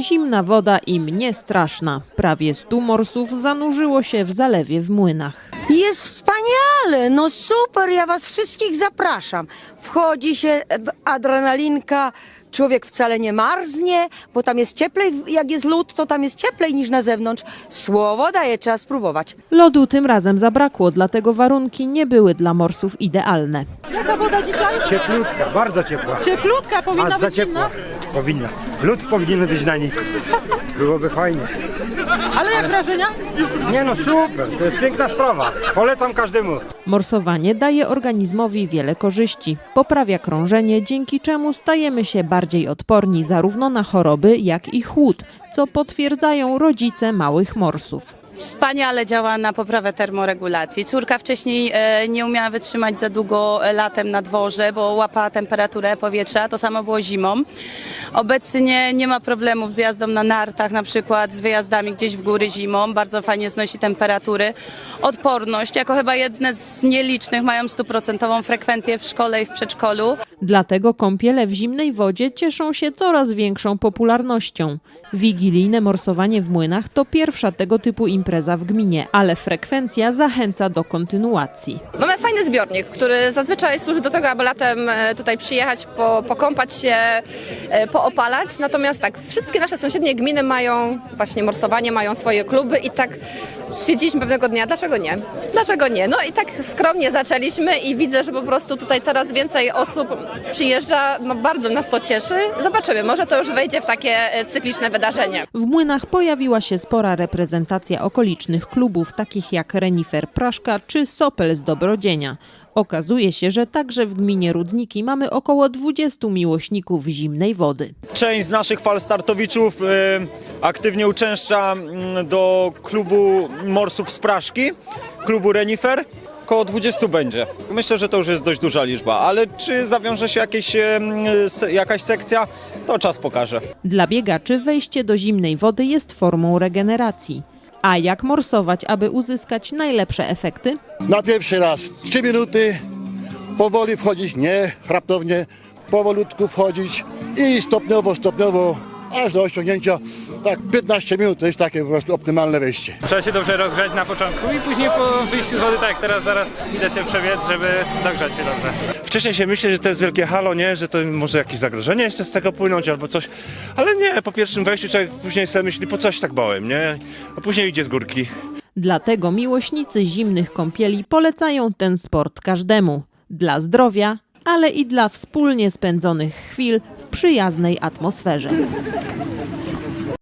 Zimna woda im nie straszna. Prawie stu morsów zanurzyło się w zalewie w młynach. Jest wspaniale, no super, ja was wszystkich zapraszam. Wchodzi się ad- adrenalinka, człowiek wcale nie marznie, bo tam jest cieplej, jak jest lód, to tam jest cieplej niż na zewnątrz. Słowo daje, trzeba spróbować. Lodu tym razem zabrakło, dlatego warunki nie były dla morsów idealne. Cieplutka, bardzo ciepła. Cieplutka A za ciepła. Powinna. Lód powinien być na niej. Byłoby fajnie. Ale jak wrażenia? Nie no, super. To jest piękna sprawa. Polecam każdemu. Morsowanie daje organizmowi wiele korzyści. Poprawia krążenie, dzięki czemu stajemy się bardziej odporni zarówno na choroby, jak i chłód, co potwierdzają rodzice małych morsów. Wspaniale działa na poprawę termoregulacji. Córka wcześniej e, nie umiała wytrzymać za długo e, latem na dworze, bo łapała temperaturę powietrza. To samo było zimą. Obecnie nie ma problemów z jazdą na nartach, na przykład z wyjazdami gdzieś w góry zimą. Bardzo fajnie znosi temperatury. Odporność, jako chyba jedne z nielicznych, mają stuprocentową frekwencję w szkole i w przedszkolu. Dlatego kąpiele w zimnej wodzie cieszą się coraz większą popularnością. Wigilijne morsowanie w młynach to pierwsza tego typu impreza w gminie, ale frekwencja zachęca do kontynuacji. Mamy fajny zbiornik, który zazwyczaj służy do tego, aby latem e, tutaj przyjechać, po, pokąpać się, e, poopalać. Natomiast tak, wszystkie nasze sąsiednie gminy mają właśnie morsowanie, mają swoje kluby i tak stwierdziliśmy pewnego dnia, dlaczego nie? Dlaczego nie? No i tak skromnie zaczęliśmy i widzę, że po prostu tutaj coraz więcej osób przyjeżdża. No bardzo nas to cieszy. Zobaczymy, może to już wejdzie w takie e, cykliczne wydarzenie. W młynach pojawiła się spora reprezentacja okolicznych klubów, takich jak Renifer Praszka czy Sopel z Dobrodzienia. Okazuje się, że także w gminie Rudniki mamy około 20 miłośników zimnej wody. Część z naszych falstartowiczów y, aktywnie uczęszcza mm, do klubu Morsów z Praszki, klubu Renifer. Koło 20 będzie. Myślę, że to już jest dość duża liczba, ale czy zawiąże się jakieś, jakaś sekcja, to czas pokaże. Dla biegaczy wejście do zimnej wody jest formą regeneracji. A jak morsować, aby uzyskać najlepsze efekty? Na pierwszy raz 3 minuty, powoli wchodzić, nie raptownie, powolutku wchodzić i stopniowo, stopniowo, aż do osiągnięcia, tak 15 minut to jest takie po prostu optymalne wejście. Trzeba się dobrze rozgrzać na początku i później po wyjściu z wody, tak teraz zaraz idę się przebiec, żeby dogrzać się dobrze. Wcześniej się myśli, że to jest wielkie halo, nie? Że to może jakieś zagrożenie jeszcze z tego płynąć albo coś. Ale nie, po pierwszym wejściu człowiek później sobie myśli, po co się tak bałem, nie? A później idzie z górki. Dlatego miłośnicy zimnych kąpieli polecają ten sport każdemu. Dla zdrowia, ale i dla wspólnie spędzonych chwil w przyjaznej atmosferze.